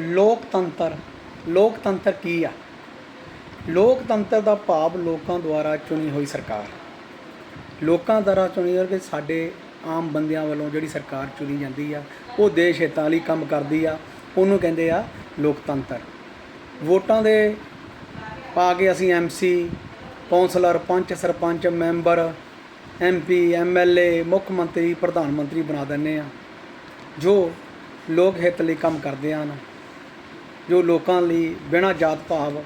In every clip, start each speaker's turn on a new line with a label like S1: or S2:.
S1: ਲੋਕਤੰਤਰ ਲੋਕਤੰਤਰ ਕੀ ਆ? ਲੋਕਤੰਤਰ ਦਾ ਭਾਵ ਲੋਕਾਂ ਦੁਆਰਾ ਚੁਣੀ ਹੋਈ ਸਰਕਾਰ। ਲੋਕਾਂ ਦੁਆਰਾ ਚੁਣੀ ਹੋਈ ਕਿ ਸਾਡੇ ਆਮ ਬੰਦਿਆਂ ਵੱਲੋਂ ਜਿਹੜੀ ਸਰਕਾਰ ਚੁਣੀ ਜਾਂਦੀ ਆ, ਉਹ ਦੇਸ਼ ਹਿੱਤਾਂ ਲਈ ਕੰਮ ਕਰਦੀ ਆ, ਉਹਨੂੰ ਕਹਿੰਦੇ ਆ ਲੋਕਤੰਤਰ। ਵੋਟਾਂ ਦੇ ਪਾ ਕੇ ਅਸੀਂ ਐਮਸੀ ਕੌਂਸਲਰ, ਪੰਚ ਸਰਪੰਚ, ਮੈਂਬਰ ਐਮਪੀ ਐਮਐਲਏ ਮੁੱਖ ਮੰਤਰੀ, ਪ੍ਰਧਾਨ ਮੰਤਰੀ ਬਣਾ ਦਿੰਦੇ ਆ। ਜੋ ਲੋਕ ਹਿੱਤ ਲਈ ਕੰਮ ਕਰਦੇ ਹਨ ਜੋ ਲੋਕਾਂ ਲਈ ਬਿਨਾਂ ਜਾਤ ਭਾਵ,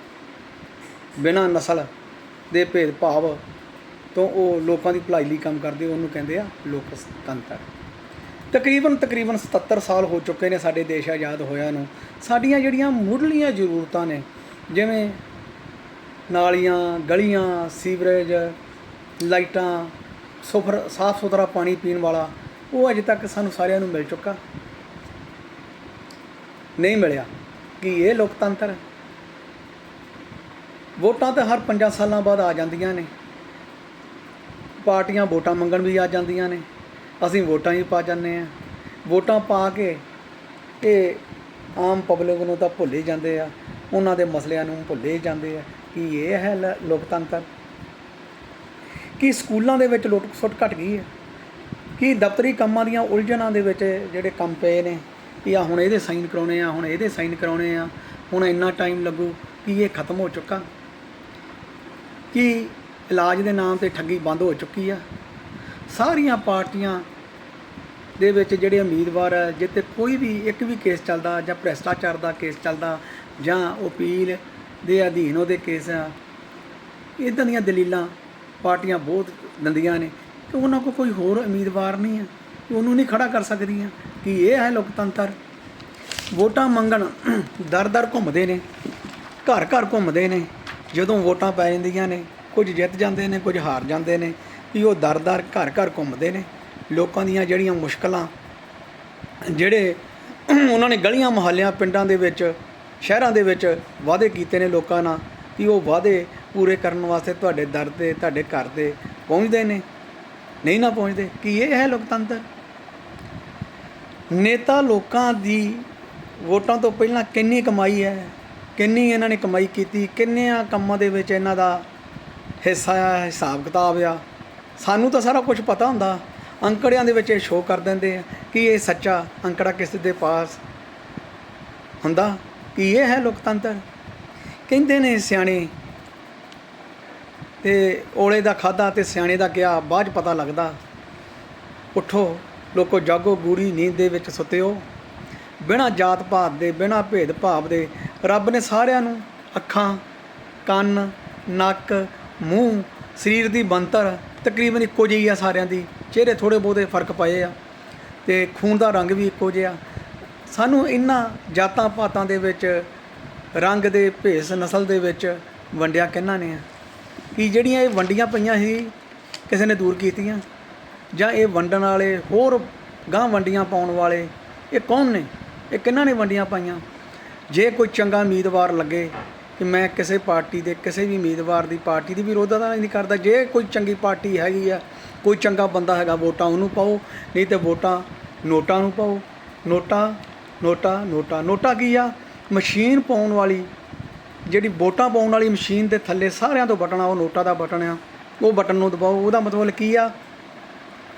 S1: ਬਿਨਾਂ ਨਸਲ ਦੇ ਭੇਦਭਾਵ ਤੋਂ ਉਹ ਲੋਕਾਂ ਦੀ ਭਲਾਈ ਲਈ ਕੰਮ ਕਰਦੇ, ਉਹਨੂੰ ਕਹਿੰਦੇ ਆ ਲੋਕਤੰਤਰ ਤਕਰੀਬਨ ਤਕਰੀਬਨ 77 ਸਾਲ ਹੋ ਚੁੱਕੇ ਨੇ ਸਾਡੇ ਦੇਸ਼ ਆਜ਼ਾਦ ਹੋਇਆ ਨੂੰ। ਸਾਡੀਆਂ ਜਿਹੜੀਆਂ ਮੁੱਢਲੀਆਂ ਜ਼ਰੂਰਤਾਂ ਨੇ, ਜਿਵੇਂ ਨਾਲੀਆਂ, ਗਲੀਆਂ, ਸੀਵਰੇਜ, ਲਾਈਟਾਂ, ਸੁਫਰ, ਸਾਫ਼ ਸੁਥਰਾ ਪਾਣੀ ਪੀਣ ਵਾਲਾ, ਉਹ ਅਜੇ ਤੱਕ ਸਾਨੂੰ ਸਾਰਿਆਂ ਨੂੰ ਮਿਲ ਚੁੱਕਾ। ਨਹੀਂ ਮਿਲਿਆ। ਕੀ ਇਹ ਲੋਕਤੰਤਰ? ਹੈ ਵੋਟਾਂ ਤਾਂ ਹਰ 5 ਸਾਲਾਂ ਬਾਅਦ ਆ ਜਾਂਦੀਆਂ ਨੇ। ਪਾਰਟੀਆਂ ਵੋਟਾਂ ਮੰਗਣ ਵੀ ਆ ਜਾਂਦੀਆਂ ਨੇ। ਅਸੀਂ ਵੋਟਾਂ ਹੀ ਪਾ ਜਾਂਦੇ ਆ ਵੋਟਾਂ ਪਾ ਕੇ ਇਹ ਆਮ ਪਬਲਿਕ ਨੂੰ ਤਾਂ ਭੁੱਲ ਹੀ ਜਾਂਦੇ ਆ। ਉਹਨਾਂ ਦੇ ਮਸਲਿਆਂ ਨੂੰ ਭੁੱਲੇ ਹੀ ਜਾਂਦੇ ਆ ਕਿ ਇਹ ਹੈ ਲ- ਲੋਕਤੰਤਰ। ਕਿ ਸਕੂਲਾਂ ਦੇ ਵਿੱਚ ਲੁੱਟ ਖਸੁੱਟ ਘਟ ਗਈ ਹੈ? ਕਿ ਦਫ਼ਤਰੀ ਕੰਮਾਂ ਦੀਆਂ ਉਲਝਣਾਂ ਦੇ ਵਿੱਚ ਜਿਹੜੇ ਕੰਮ ਪਏ ਨੇ? ਵੀ ਆ ਹੁਣ ਇਹਦੇ ਸਾਈਨ ਕਰਾਉਣੇ ਆ, ਹੁਣ ਇਹਦੇ ਸਾਈਨ ਕਰਾਉਣੇ ਆ, ਹੁਣ ਇੰਨਾ ਟਾਈਮ ਲੱਗੂ ਕਿ ਇਹ ਖਤਮ ਹੋ ਚੁੱਕਾ। ਕਿ ਇਲਾਜ ਦੇ ਨਾਮ ਤੇ ਠੱਗੀ ਬੰਦ ਹੋ ਚੁੱਕੀ ਆ। ਸਾਰੀਆਂ ਪਾਰਟੀਆਂ ਦੇ ਵਿੱਚ ਜਿਹੜੇ ਉਮੀਦਵਾਰ ਆ ਜਿੱਤੇ ਕੋਈ ਵੀ ਇੱਕ ਵੀ ਕੇਸ ਚੱਲਦਾ ਜਾਂ ਭ੍ਰਿਸ਼ਟਾਚਾਰ ਦਾ ਕੇਸ ਚੱਲਦਾ ਜਾਂ ਅਪੀਲ ਦੇ ਅਧੀਨ ਉਹਦੇ ਕੇਸ ਆ ਇਦਾਂ ਦੀਆਂ ਦਲੀਲਾਂ ਪਾਰਟੀਆਂ ਬਹੁਤ ਦਿੰਦੀਆਂ ਨੇ ਕਿ ਉਹਨਾਂ ਕੋਲ ਕੋਈ ਹੋਰ ਉਮੀਦਵਾਰ ਨਹੀਂ ਆ ਉਹਨੂੰ ਨਹੀਂ ਖੜਾ ਕਰ ਸਕਦੀਆਂ। ਕਿ ਇਹ ਹੈ ਲੋਕਤੰਤਰ? ਵੋਟਾਂ ਮੰਗਣ, ਦਰ ਦਰ ਘੁੰਮਦੇ ਨੇ, ਘਰ ਘਰ ਘੁੰਮਦੇ ਨੇ, ਜਦੋਂ ਵੋਟਾਂ ਪੈ ਜਾਂਦੀਆਂ ਨੇ, ਕੁਝ ਜਿੱਤ ਜਾਂਦੇ ਨੇ, ਕੁਝ ਹਾਰ ਜਾਂਦੇ ਨੇ ਕਿ ਉਹ ਦਰ ਦਰ ਘਰ ਘਰ ਘੁੰਮਦੇ ਨੇ। ਲੋਕਾਂ ਦੀਆਂ ਜਿਹੜੀਆਂ ਮੁਸ਼ਕਲਾਂ, ਜਿਹੜੇ ਉਹਨਾਂ ਨੇ ਗਲੀਆਂ ਮੁਹੱਲਿਆਂ, ਪਿੰਡਾਂ ਦੇ ਵਿੱਚ, ਸ਼ਹਿਰਾਂ ਦੇ ਵਿੱਚ ਵਾਅਦੇ ਕੀਤੇ ਨੇ ਲੋਕਾਂ ਨਾਲ ਕਿ ਉਹ ਵਾਅਦੇ ਪੂਰੇ ਕਰਨ ਵਾਸਤੇ ਤੁਹਾਡੇ ਦਰ ਤੇ, ਤੁਹਾਡੇ ਘਰ ਤੇ ਪਹੁੰਚਦੇ ਨੇ। ਨਹੀਂ ਨਾ ਪਹੁੰਚਦੇ। ਕੀ ਇਹ ਹੈ ਲੋਕਤੰਤਰ? ਨੇਤਾ ਲੋਕਾਂ ਦੀ ਵੋਟਾਂ ਤੋਂ ਪਹਿਲਾਂ ਕਿੰਨੀ ਕਮਾਈ ਹੈ, ਕਿੰਨੀ ਇਹਨਾਂ ਨੇ ਕਮਾਈ ਕੀਤੀ, ਕਿੰਨਿਆਂ ਕੰਮਾਂ ਦੇ ਵਿੱਚ ਇਹਨਾਂ ਦਾ ਹਿੱਸਾ ਆ, ਹਿਸਾਬ ਕਿਤਾਬ ਆ। ਸਾਨੂੰ ਤਾਂ ਸਾਰਾ ਕੁਝ ਪਤਾ ਹੁੰਦਾ। ਅੰਕੜਿਆਂ ਦੇ ਵਿੱਚ ਇਹ ਸ਼ੋਅ ਕਰ ਦਿੰਦੇ ਆ ਕਿ ਇਹ ਸੱਚਾ ਅੰਕੜਾ ਕਿਸ ਦੇ ਪਾਸ ਹੁੰਦਾ, ਕਿ ਇਹ ਹੈ ਲੋਕਤੰਤਰ। ਕਹਿੰਦੇ ਨੇ ਸਿਆਣੇ, ਤੇ ਓਲੇ ਦਾ ਖਾਦਾ ਤੇ ਸਿਆਣੇ ਦਾ ਗਿਆ ਬਾਅਦ 'ਚ ਪਤਾ ਲੱਗਦਾ। ਉਠੋ। ਲੋਕੋ ਜਾਗੋ ਗੂੜੀ ਨੀਂਦ ਦੇ ਵਿੱਚ ਸੁੱਤਿਓ। ਬਿਨਾਂ ਜਾਤ ਪਾਤ ਦੇ, ਬਿਨਾਂ ਭੇਦ ਭਾਵ ਦੇ ਰੱਬ ਨੇ ਸਾਰਿਆਂ ਨੂੰ ਅੱਖਾਂ, ਕੰਨ, ਨੱਕ, ਮੂੰਹ, ਸਰੀਰ ਦੀ ਬਣਤਰ ਤਕਰੀਬਨ ਇੱਕੋ ਜਿਹੀ ਆ ਸਾਰਿਆਂ ਦੀ। ਚਿਹਰੇ ਥੋੜੇ ਬਹੁਤੇ ਫ਼ਰਕ ਪਏ ਆ ਤੇ ਖੂਨ ਦਾ ਰੰਗ ਵੀ ਇੱਕੋ ਜਿਹਾ। ਸਾਨੂੰ ਇਹਨਾਂ ਜਾਤਾਂ ਪਾਤਾਂ ਦੇ ਵਿੱਚ, ਰੰਗ ਦੇ ਭੇਸ ਨਸਲ ਦੇ ਵਿੱਚ ਵੰਡਿਆ ਕਿਹਨਾਂ ਨੇ ਆ? ਕਿ ਜਿਹੜੀਆਂ ਇਹ ਵੰਡੀਆਂ ਪਈਆਂ ਸੀ, ਕਿਸੇ ਨੇ ਦੂਰ ਕੀਤੀਆਂ? ਜਾਂ ਇਹ ਵੰਡਣ ਵਾਲੇ ਹੋਰ ਗਾਂ ਵੰਡੀਆਂ ਪਾਉਣ ਵਾਲੇ, ਇਹ ਕੌਣ ਨੇ? ਇਹ ਕਿਹਨਾਂ ਨੇ ਵੰਡੀਆਂ ਪਾਈਆਂ? ਜੇ ਕੋਈ ਚੰਗਾ ਉਮੀਦਵਾਰ ਲੱਗੇ ਕਿ ਮੈਂ ਕਿਸੇ ਪਾਰਟੀ ਦੇ, ਕਿਸੇ ਵੀ ਉਮੀਦਵਾਰ ਦੀ ਪਾਰਟੀ ਦੀ ਵਿਰੋਧਤਾ ਨਹੀਂ ਕਰਦਾ, ਜੇ ਕੋਈ ਚੰਗੀ ਪਾਰਟੀ ਹੈਗੀ ਆ, ਕੋਈ ਚੰਗਾ ਬੰਦਾ ਹੈਗਾ, ਵੋਟਾਂ ਉਹਨੂੰ ਪਾਓ, ਨਹੀਂ ਤੇ ਵੋਟਾਂ ਨੋਟਾਂ ਨੂੰ ਪਾਓ। ਨੋਟਾਂ ਨੋਟਾਂ ਨੋਟਾਂ ਨੋਟਾਂ ਕੀ ਆ? ਮਸ਼ੀਨ ਪਾਉਣ ਵਾਲੀ, ਜਿਹੜੀ ਵੋਟਾਂ ਪਾਉਣ ਵਾਲੀ ਮਸ਼ੀਨ ਦੇ ਥੱਲੇ ਸਾਰਿਆਂ ਤੋਂ ਬਟਨ ਆ ਉਹ ਨੋਟਾਂ ਦਾ ਬਟਨ ਆ। ਉਹ ਬਟਨ ਨੂੰ ਦਬਾਓ, ਉਹਦਾ ਮਤਲਬ ਕੀ ਆ?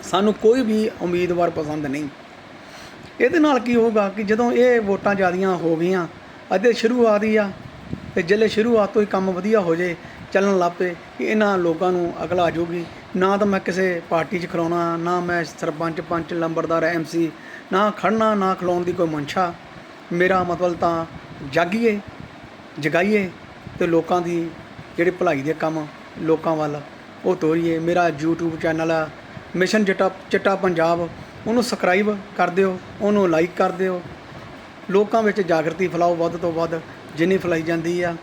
S1: ਸਾਨੂੰ ਕੋਈ ਵੀ ਉਮੀਦਵਾਰ ਪਸੰਦ ਨਹੀਂ। ਇਹਦੇ ਨਾਲ ਕੀ ਹੋਊਗਾ ਕਿ ਜਦੋਂ ਇਹ ਵੋਟਾਂ ਜ਼ਿਆਦੀਆਂ ਹੋ ਗਈਆਂ ਅਤੇ ਸ਼ੁਰੂਆਤ ਹੀ ਆ, ਤੇ ਜਿਹੜੇ ਸ਼ੁਰੂਆਤ ਤੋਂ ਹੀ ਕੰਮ ਵਧੀਆ ਹੋ ਜੇ, ਚੱਲਣ ਲੱਪੇ ਕਿ ਇਹਨਾਂ ਲੋਕਾਂ ਨੂੰ ਅਕਲ ਆ ਜਾਊਗੀ। ਨਾ ਤਾਂ ਮੈਂ ਕਿਸੇ ਪਾਰਟੀ 'ਚ ਖਲੋਣਾ ਨਾ ਮੈਂ ਸਰਪੰਚ, ਪੰਚ, ਲੰਬੜਦਾਰ ਐਮਸੀ ਨਾ ਖੜਨਾ, ਨਾ ਖਲੋਣ ਦੀ ਕੋਈ ਮਨਸ਼ਾ। ਮੇਰਾ ਮਤਲਬ ਤਾਂ ਜਾਗੀਏ, ਜਗਾਈਏ ਤੇ ਲੋਕਾਂ ਦੀ ਜਿਹੜੇ ਭਲਾਈ ਦੇ ਕੰਮ ਲੋਕਾਂ ਵੱਲ ਉਹ ਤੋਰੀਏ। ਮੇਰਾ YouTube ਚੈਨਲ ਆ ਮਿਸ਼ਨ ਚਿੱਟਾ ਚਿੱਟਾ ਪੰਜਾਬ, ਉਹਨੂੰ ਸਬਸਕ੍ਰਾਈਬ ਕਰ ਦਿਓ, ਉਹਨੂੰ ਲਾਈਕ ਕਰ ਦਿਓ। ਲੋਕਾਂ ਵਿੱਚ ਜਾਗਰਤੀ ਫੈਲਾਓ ਵੱਧ ਤੋਂ ਵੱਧ, ਜਿੰਨੀ ਫੈਲਾਈ ਜਾਂਦੀ ਆ।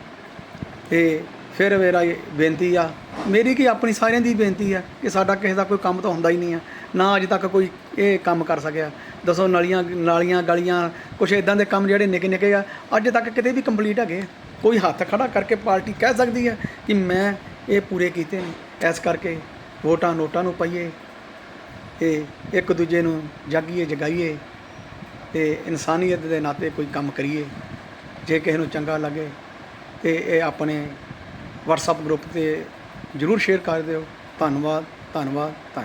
S1: ਤੇ ਫਿਰ ਮੇਰਾ ਇਹ ਬੇਨਤੀ ਆ, ਮੇਰੀ ਕੀ ਆਪਣੀ ਸਾਰਿਆਂ ਦੀ ਬੇਨਤੀ ਆ ਕਿ ਸਾਡਾ ਕਿਸੇ ਦਾ ਕੋਈ ਕੰਮ ਤਾਂ ਹੁੰਦਾ ਹੀ ਨਹੀਂ ਆ, ਨਾ ਅਜੇ ਤੱਕ ਕੋਈ ਇਹ ਕੰਮ ਕਰ ਸਕਿਆ। ਦੱਸੋ ਨਾਲੀਆਂ ਨਾਲੀਆਂ, ਗਲੀਆਂ, ਕੁਛ ਇਦਾਂ ਦੇ ਕੰਮ ਜਿਹੜੇ ਨਿੱਕੇ ਨਿੱਕੇ ਆ, ਅੱਜ ਤੱਕ ਕਿਤੇ ਵੀ ਕੰਪਲੀਟ ਹੈਗੇ ਕੋਈ ਹੱਥ ਖੜਾ ਕਰਕੇ ਪਾਰਟੀ ਕਹਿ ਸਕਦੀ ਹੈ ਕਿ ਮੈਂ ਇਹ ਪੂਰੇ ਕੀਤੇ ਨੇ, ਇਸ ਕਰਕੇ ਵੋਟਾਂ ਨੋਟਾਂ ਨੂੰ ਪਈਏ ਤੇ ਇੱਕ ਦੂਜੇ ਨੂੰ ਜਾਗੀਏ, ਜਗਾਈਏ ਤੇ ਇਨਸਾਨੀਅਤ ਦੇ ਨਾਤੇ ਕੋਈ ਕੰਮ ਕਰੀਏ, ਜੇ ਕਿਸੇ ਨੂੰ ਚੰਗਾ ਲੱਗੇ ਤੇ ਇਹ ਆਪਣੇ WhatsApp ਗਰੁੱਪ ਤੇ ਜਰੂਰ ਸ਼ੇਅਰ ਕਰ ਦਿਓ। ਧੰਨਵਾਦ ਧੰਨਵਾਦ ਧੰਨ